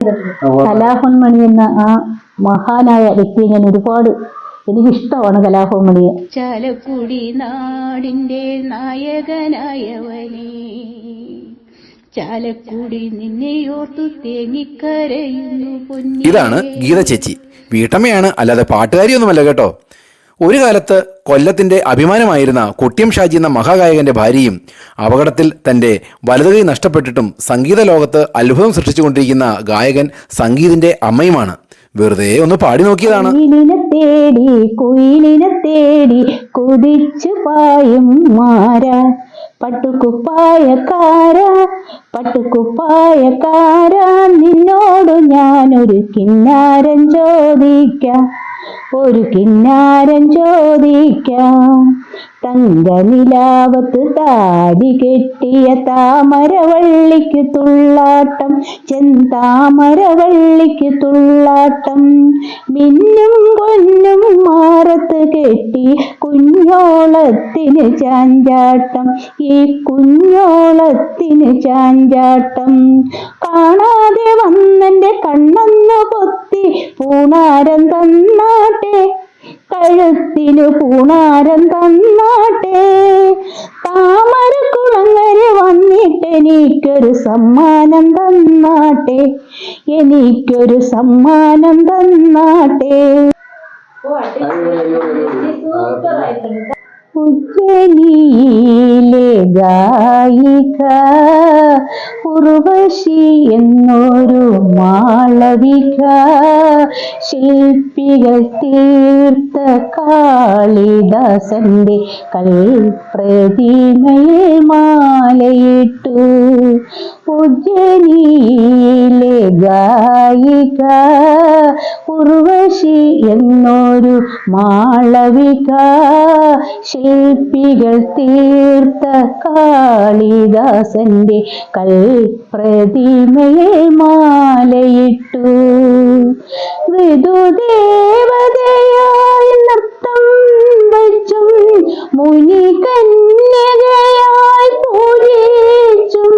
കലാഭവൻ മണി എന്ന ആ മഹാനായ വ്യക്തിയെ ഞാൻ ഒരുപാട് എനിക്കിഷ്ടമാണ് കലാഭവൻ മണിയെ. ചാലക്കുടി നാടിന്റെ നായകനായവനെ ചാലക്കുടി നിന്നെയോർത്തു തേങ്ങിക്കരയുന്നു പൊന്നി ഇതാണ് ഗീത ചേച്ചി വീട്ടമ്മയാണ് അല്ലാതെ പാട്ടുകാരിയൊന്നുമല്ല കേട്ടോ. ഒരു കാലത്ത് കൊല്ലത്തിന്റെ അഭിമാനമായിരുന്ന കുട്ടിയം ഷാജി എന്ന മഹാഗായകന്റെ ഭാര്യയും അപകടത്തിൽ തന്റെ വലതുകൈ നഷ്ടപ്പെട്ടിട്ടും സംഗീത ലോകത്ത് അത്ഭുതം സൃഷ്ടിച്ചുകൊണ്ടിരിക്കുന്ന ഗായകൻ സംഗീതിന്റെ അമ്മയുമാണ്. വെറുതെ ഒന്ന് പാടി നോക്കിയതാണ്. തേടി കുയിലിനെ തേടി കുതിച്ചു പായും മാര. പട്ടുക്കുപ്പായക്കാര പട്ടുക്കുപ്പായക്കാര. നിന്നോട് ഞാനൊരു കിന്നാരം ചോദിക്കാം. ഒരു കിന്നാരം ചോദിക്കാം. തങ്കനിലാവത്ത് താടി കെട്ടിയ താമരവള്ളിക്ക് തുള്ളാട്ടം ചെന്താമരവള്ളിക്ക് തുള്ളാട്ടം. മിന്നും കൊന്നും മാറത്ത് കെട്ടി കുഞ്ഞോളത്തിന് ചാഞ്ചാട്ടം ഈ കുഞ്ഞോളത്തിന് ചാഞ്ചാട്ടം. കാണാതെ വന്നെന്റെ കണ്ണെന്ന് പൊത്തി പൂണാരം തന്നാട്ടെ കഴുത്തിനു പൂണാരം തന്നാട്ടെ. താമര കുളങ്ങര വന്നിട്ടെനിക്കൊരു സമ്മാനം തന്നാട്ടെ എനിക്കൊരു സമ്മാനം തന്നാട്ടെ. ഉജ്ജലിയിലെ ഗായിക ഉർവശി എന്നൊരു മാളവിക ശില്പികൾ തീർത്ത കാളിദാസന്റെ കൽപ്രതിമയിൽ മാലയിട്ടു. ഉജ്ജലിയിലെ ഗായിക ഉർവശി എന്നൊരു മാളവിക ശില്പികൾ തീർത്ത കാളിദാസന്റെ കൽപ്രതിമയെ മാലയിട്ടു. ഋതുദേവതയായി നൃത്തം വച്ചും മുനി കന്യകയായി പൂജിച്ചും.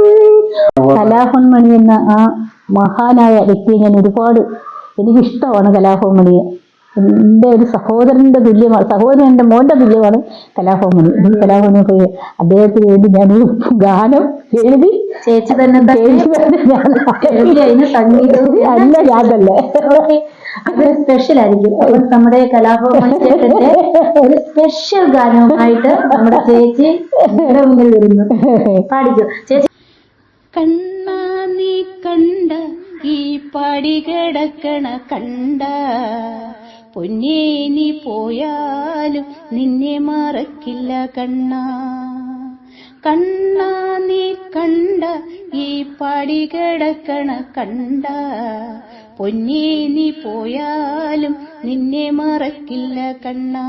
കലാഭവൻ മണി എന്ന ആ മഹാനായ വ്യക്തിയെ ഞാൻ ഒരുപാട് എനിക്കിഷ്ടമാണ് കലാഭവമണി എന്റെ ഒരു സഹോദരന്റെ തുല്യമാണ് സഹോദരൻ എന്റെ മോന്റെ തുല്യമാണ് കലാഭവമണി ഈ കലാഭവമണി പോയി അദ്ദേഹത്തിന് വേണ്ടി ഞാൻ ഒരു ഗാനം എഴുതി. ചേച്ചി തന്നെ ചേച്ചി തന്നെ ഞാൻ എഴുതി. അതിന് സംഗീതവും അല്ല ഞാനല്ലേ. അതൊരു സ്പെഷ്യൽ ആയിരിക്കും. നമ്മുടെ കലാഭവൻ ചേട്ടന്റെ ഒരു സ്പെഷ്യൽ ഗാനവുമായിട്ട് നമ്മുടെ ചേച്ചി നിങ്ങളുടെ മുന്നിൽ വരുന്നു. പാടിക്കോ. ചേച്ചി കണ്ണാ നീ കണ്ട ഈ പാടി കിടക്കണ കണ്ട പൊന്നേ നീ പോയാലും നിന്നെ മറക്കില്ല കണ്ണ. കണ്ണാ നീ കണ്ട ഈ പാടി കിടക്കണ കണ്ട പൊന്നേ നീ പോയാലും നിന്നെ മറക്കില്ല കണ്ണാ.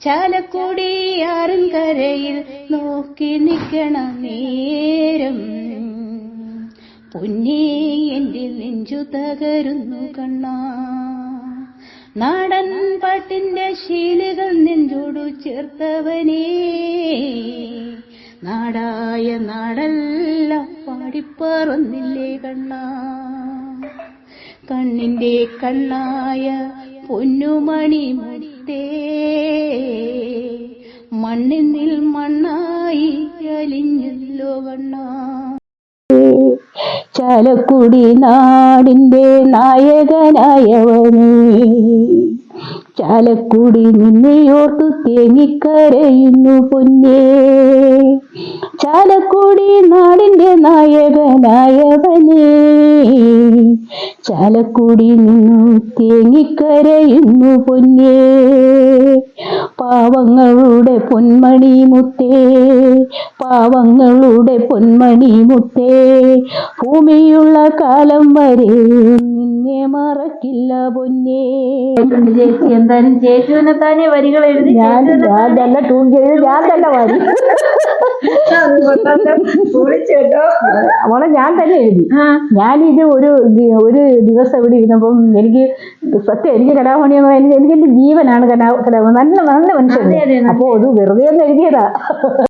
ചാലക്കുടി ആറുംകരയിൽ നോക്കി നിൽക്കണ നേരം പൊന്നേ എന്റെ നെഞ്ചു തകരുന്നു കണ്ണാ. നാടൻ പാട്ടിന്റെ ശീലുകൾ നെഞ്ചോടു ചേർത്തവനേ. നാടായ നാടല്ല പാടിപ്പറന്നില്ലേ കണ്ണാ. കണ്ണിന്റെ കണ്ണായ പൊന്നുമണി മുത്തേ. മണ്ണിൽ മണ്ണായി അലിഞ്ഞല്ലോ കണ്ണാ. ചാലക്കുടി നാടിന്റെ നായകനായവനേ. ചാലക്കുടി നിന്നെയോർത്ത് തേങ്ങിക്കരയുന്നു പൊന്നേ. ചാലക്കുടി നാടിന്റെ നായകനായവനേ. ചാലക്കുടി നിന്നു തേങ്ങിക്കരയുന്നു പൊന്നേ. പാവങ്ങളുടെ പൊന്മണി മുത്തേ പാവങ്ങളുടെ പൊന്മണി മുത്തേ. ഭൂമിയുള്ള കാലം വരെ നിന്നെ മറക്കില്ല പൊന്നേ. ചേച്ചി. എന്തായാലും ചേച്ചുവിനെ തന്നെ വരികൾ എഴുതി ഞാൻ ഞാൻ തന്നെ ട്യൂൺ ചെയ്ത് ഞാൻ തന്നെ മോളെ ഞാൻ തന്നെ എഴുതി. ഞാനിത് ഒരു ഒരു ദിവസം ഇവിടെ ഇരുന്നപ്പം എനിക്ക് സത്യം എനിക്ക് കലാമണി എന്ന് പറയുന്നത് എനിക്ക് എന്റെ ജീവനാണ് കലാ കലാമണി നല്ല നല്ല മനുഷ്യൻ. അപ്പോൾ അപ്പോ അത് വെറുതെ ഒന്ന് എഴുതിയതാ.